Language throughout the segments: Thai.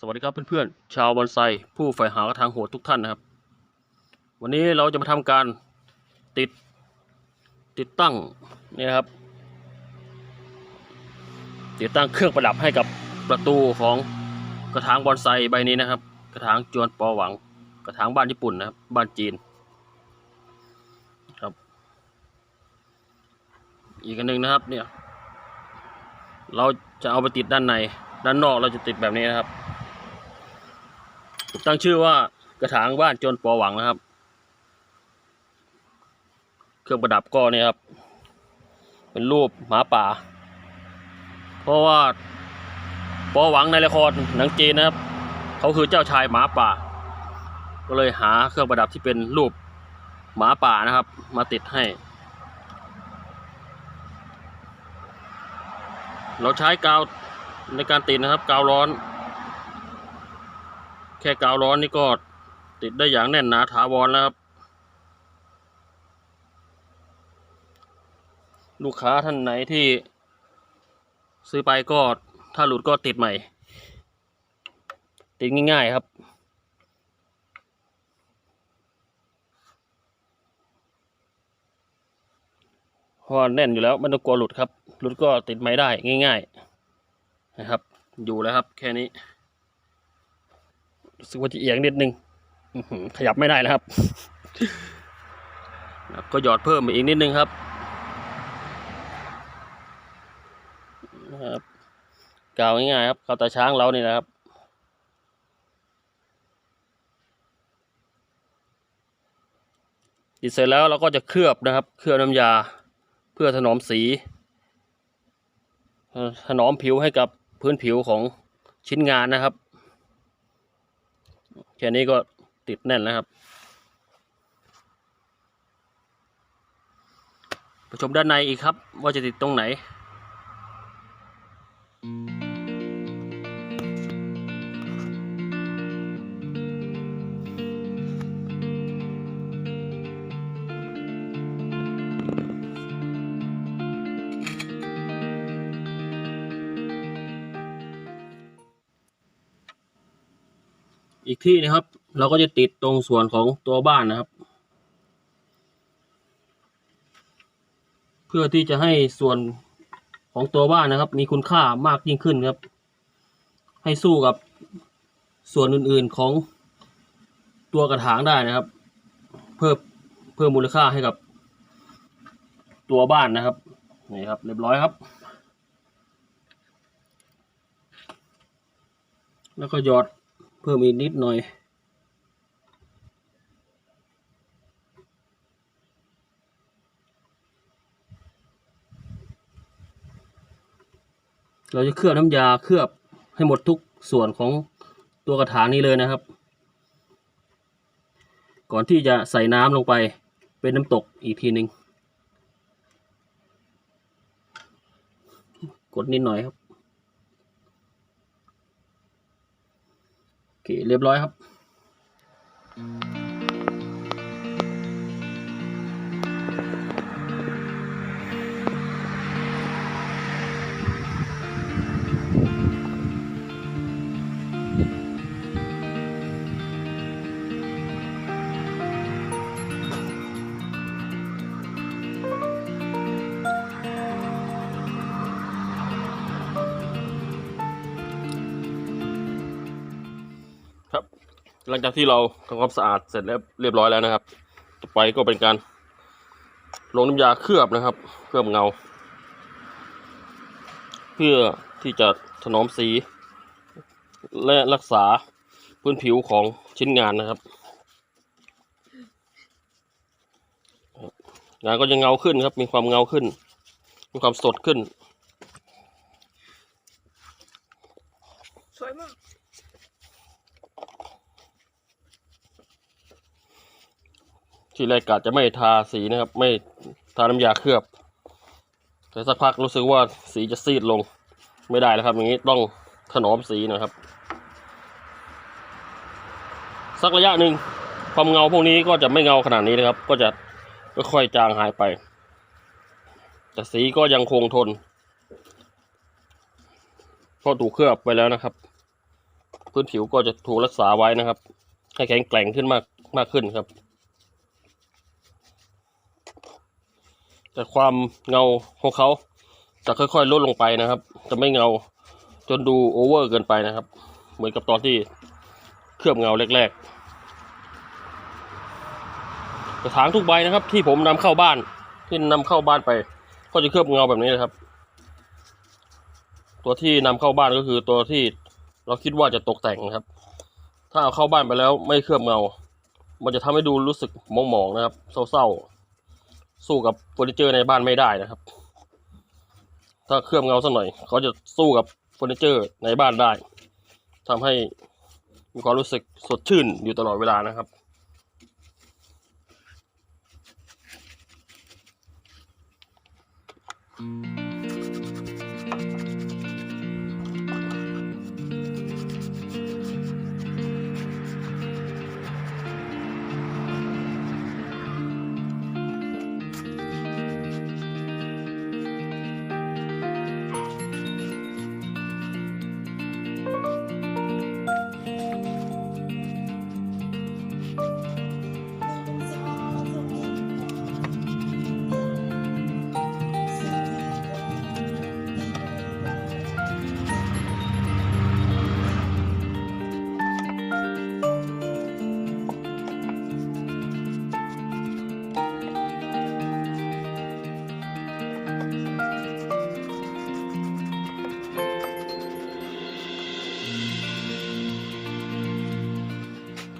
สวัสดีครับเพื่อนๆชาวบอนไซผู้ใฝ่หากระถางโหดทุกท่านนะครับ วันนี้เราจะมาทำการติดติดตั้งนี่นครับ ติดตั้งเครื่องประดับให้กับประตูของกระถางบอนไซใบนี้นะครับ กระถางจวนปอหวัง กระถางบ้านญี่ปุ่นนะครับบ้านจีนครับ อีกอันหนึ่งนะครับเนี่ยเราจะเอาไปติดด้านในด้านนอกเราจะติดแบบนี้นะครับ ตั้งชื่อว่ากระถางบ้านจนปอหวังนะครับ เครื่องประดับก็เนี่ยครับ เป็นรูปหมาป่า เพราะว่าปอหวังในละครหนังจีนนะครับ เขาคือเจ้าชายหมาป่า ก็เลยหาเครื่องประดับที่เป็นรูปหมาป่านะครับ มาติดให้ เราใช้กาวในการติดนะครับ กาวร้อน แค่กาวร้อนนี่ก็ติดได้อย่างแน่นหนาถาวรแล้วครับ ลูกค้าท่านไหนที่ ซื้อไปก็ถ้าหลุดก็ติดใหม่ ติดง่ายๆครับพราะว่าแน่นอยู่แล้วไม่ต้องกลัวหลุดครับ หลุดก็ติดใหม่ได้ง่าย ๆ นะครับ อยู่แล้วครับแค่นี้ รู้สึกว่าจะเอียงนิดนึงขยับไม่ได้แล้วครับ ก็หยอดเพิ่มอีกนิดนึงครับนะครับกาวง่ายๆครับกาวตาช้างเรานี่นะครับติดเสร็จแล้วเราก็จะเคลือบนะครับ เคลือบน้ำยาเพื่อถนอมสีถนอมผิวให้กับพื้นผิวของชิ้นงานนะครับ แค่นี้ก็ติดแน่นแล้วครับไปชมด้านในอีกครับ ว่าจะติดตรงไหน อีกที่นะครับ เราก็จะติดตรงส่วนของตัวบ้านนะครับ เพื่อที่จะให้ส่วนของตัวบ้านนะครับ มีคุณค่ามากยิ่งขึ้นครับ ให้สู้กับส่วนอื่นๆของตัวกระถางได้นะครับ เพิ่มเพิ่มมูลค่าให้กับตัวบ้านนะครับนี่ครับเรียบร้อยครับ แล้วก็หยอด พิ่มอีกนิดหน่อย เราจะเคลือบน้ำยาเคลือบให้หมดทุกส่วนของตัวกระถางนี้เลยนะครับ ก่อนที่จะใส่น้ำลงไปเป็นน้ำตกอีกทีหนึ่งกดนิดหน่อยครับ โอ เคเรียบร้อยครับครับ หลังจากที่เราทำความสะอาดเสร็จแล้วเรียบร้อยแล้วนะครับ ต่อไปก็เป็นการลงน้ำยาเคลือบนะครับ เคลือบเงา เพื่อที่จะถนอมสี และรักษาพื้นผิวของชิ้นงานนะครับ งานก็จะเงาขึ้นครับ มีความเงาขึ้น มีความสดขึ้น สวยมาก ที่แรกกะจะไม่ทาสีนะครับ ไม่ทาน้ำยาเคลือบ แต่สักพักรู้สึกว่าสีจะซีดลงไม่ได้แล้วครับ อย่างนี้ต้องถนอมสีนะครับ สักระยะหนึ่งความเงาพวกนี้ก็จะไม่เงาขนาดนี้นะครับ ก็จะค่อยๆจางหายไป แต่สีก็ยังคงทนเพราะถูกเคลือบไปแล้วนะครับ พื้นพื้นผิวก็จะถูกรักษาไว้นะครับ ให้แข็งแกร่งขึ้นมากมากขึ้นครับ แต่ความเงาของเขาจะค่อยๆลดลงไปนะครับ จะไม่เงาจนดูโอเวอร์เกินไปนะครับ เหมือนกับตอนที่เคลือบเงาแรกๆกระถางทุกใบนะครับ ที่ผมนำเข้าบ้านที่นำเข้าบ้านไป ก็จะเคลือบเงาแบบนี้นะครับ ตัวที่นำเข้าบ้านก็คือตัวที่เราคิดว่าจะตกแต่งนะครับ ถ้าเอาเข้าบ้านไปแล้วไม่เคลือบเงา มันจะทำให้ดูรู้สึกมองๆนะครับ เศร้าๆ สู้กับเฟอร์นิเจอร์ในบ้านไม่ได้นะครับ ถ้าเคลือบเงาสักหน่อย เขาจะสู้กับเฟอร์นิเจอร์ในบ้านได้ทำให้มีความรู้สึกสดชื่นอยู่ตลอดเวลานะครับ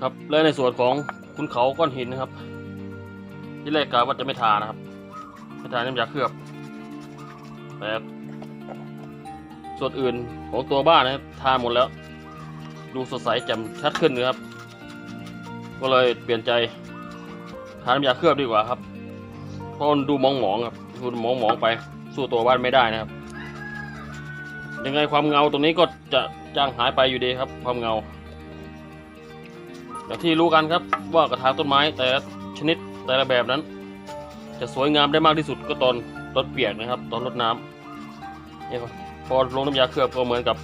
ครับและในส่วนของคุณเขาก้อนหินนะครับ ที่แรกกะว่าจะไม่ทานะครับไม่ทาน้ำยาเคลือบแต่ส่วนอื่นของตัวบ้านนะครับทาหมดแล้ว ดูสดใสแจ่มชัดขึ้นนะครับ ก็เลยเปลี่ยนใจทาน้ำยาเคลือบดีกว่าครับเพราะมันดูมองหมองครับดูมองหมองไปสู้ตัวบ้านไม่ได้นะครับ ยังไงความเงาตรงนี้ก็จะจางหายไปอยู่ดีครับ ความเงา อย่างที่รู้กันครับว่ากระถางต้นไม้แต่ละชนิดแต่ละแบบนั้น จะสวยงามได้มากที่สุดก็ตอนตอนเปียกนะครับ ตอนรดน้ำนี่ครับพอลงน้ำยาเคลือบก็เหมือนกับ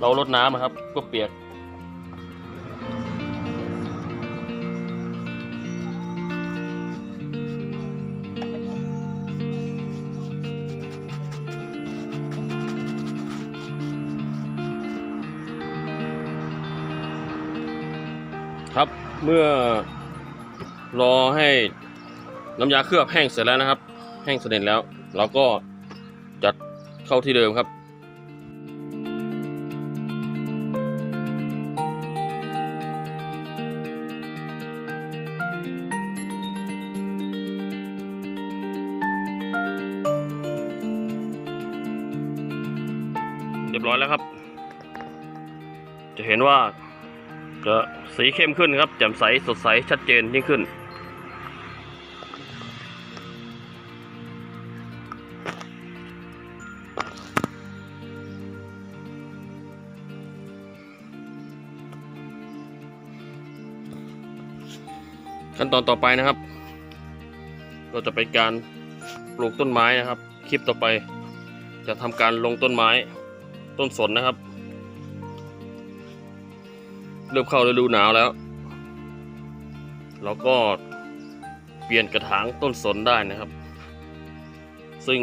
เรารดน้ำนะครับก็เปียก เมื่อรอให้น้ำยาเคลือบแห้งเสร็จแล้วนะครับ แห้งสนิทแล้ว เราก็จัดเข้าที่เดิมครับเรียบร้อยแล้วครับ จะเห็นว่า จะสีเข้มขึ้นครับแจ่มใสสดใสชัดเจนยิ่งขึ้น ขั้นตอนต่อไปนะครับ ก็จะเป็นการปลูกต้นไม้นะครับ คลิปต่อไปจะทำการลงต้นไม้ต้นสนนะครับ เริ่มเข้าฤดูหนาวแล้ว เราก็เปลี่ยนกระถางต้นสนได้นะครับ ซึ่ง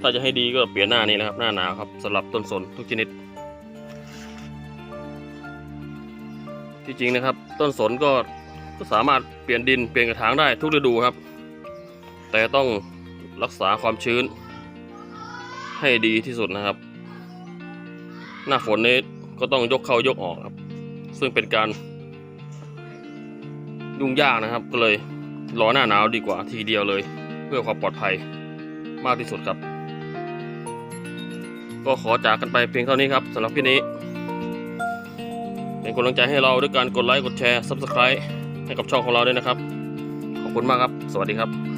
ถ้าจะให้ดีก็เปลี่ยนหน้านี้นะครับ หน้าหนาวครับสำหรับต้นสนทุกชนิด ที่จริงนะครับ ต้นสนก็ก็สามารถเปลี่ยนดินเปลี่ยนกระถางได้ทุกฤดูครับ แต่ต้องรักษาความชื้น ให้ดีที่สุดนะครับ หน้าฝนนี้ก็ต้องยกเข้ายกออกครับ ซึ่งเป็นการยุ่งยากนะครับ ก็เลยรอหน้าหนาวดีกว่าทีเดียวเลย เพื่อความปลอดภัยมากที่สุดครับ ก็ขอจากกันไปเพียงเท่านี้ครับสำหรับพี่นี้ เป็นกำลังใจให้เราด้วยการกดไลค์กดแชร์ Subscribe ให้กับช่องของเราด้วยนะครับ ขอบคุณมากครับ สวัสดีครับ